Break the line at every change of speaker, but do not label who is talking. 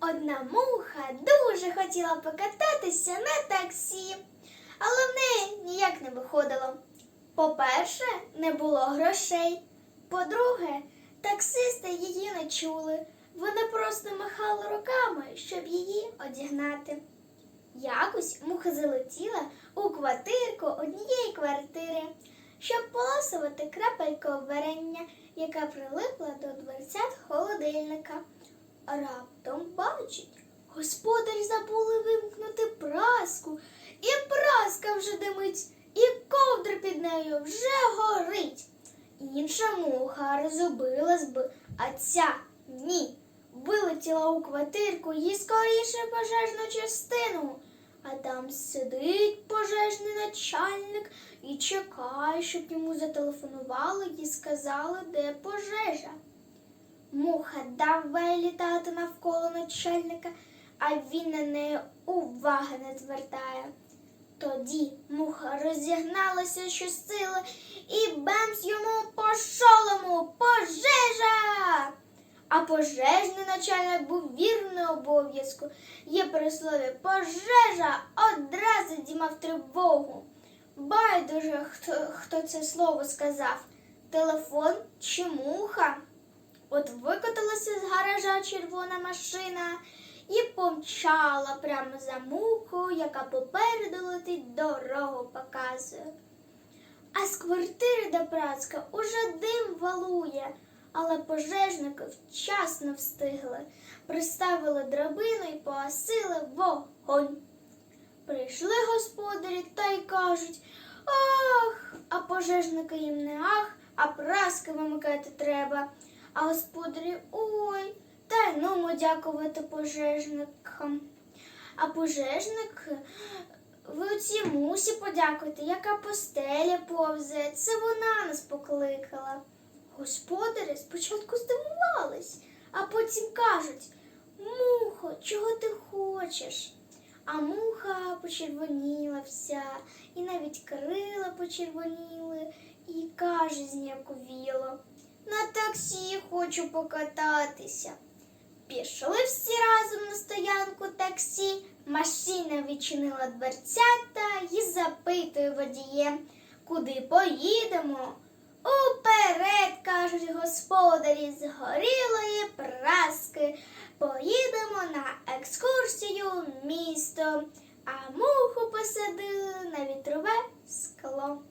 Одна муха дуже хотіла покататися на таксі, але в неї ніяк не виходило. По-перше, не було грошей. По-друге, таксисти її не чули. Вони просто махали руками, щоб її одігнати. Якось муха залетіла у квартирку однієї квартири, щоб поласувати крапелько варення, яка прилипла до дверцят холодильника. Раптом бачить, господарі забули вимкнути праску, і праска вже димить, і ковдра під нею вже горить. Інша муха розубилась би, а ця ні. Вилетіла у квартирку їй скоріше пожежну частину. А там сидить пожежний начальник і чекає, щоб йому зателефонували і сказали, де пожежа. Муха давай літати навколо начальника, а він на неї уваги не звертає. Тоді муха розігналася щосили і бемс йому по шолому пожежа. А пожежний начальник був вірний обов'язку. Є прислові пожежа одразу дімав тривогу. Байдуже, хто, хто це слово сказав телефон чи муха. От викотилася з гаража червона машина і помчала прямо за мухою, яка попереду летить дорогу показує. А з квартири до Працька уже дим валує, але пожежники вчасно встигли, приставили драбину і погасили вогонь. Прийшли господарі та й кажуть Ах, а пожежники їм не ах, а праски вимикати треба. А господарі ой, та й нумо дякувати пожежникам. А пожежник, ви оцій мусі подякуйте, яка по стелі повзе. Це вона нас покликала. Господарі спочатку здивувались, а потім кажуть Мухо, чого ти хочеш? А муха почервоніла вся, і навіть крила почервоніли, і каже зніяковіло. На таксі хочу покататися. Пішли всі разом на стоянку таксі. Машина відчинила дверцята і запитує водієм, куди поїдемо. Уперед, кажуть господарі, з горілої праски. Поїдемо на екскурсію місто, а муху посадили на вітрове скло.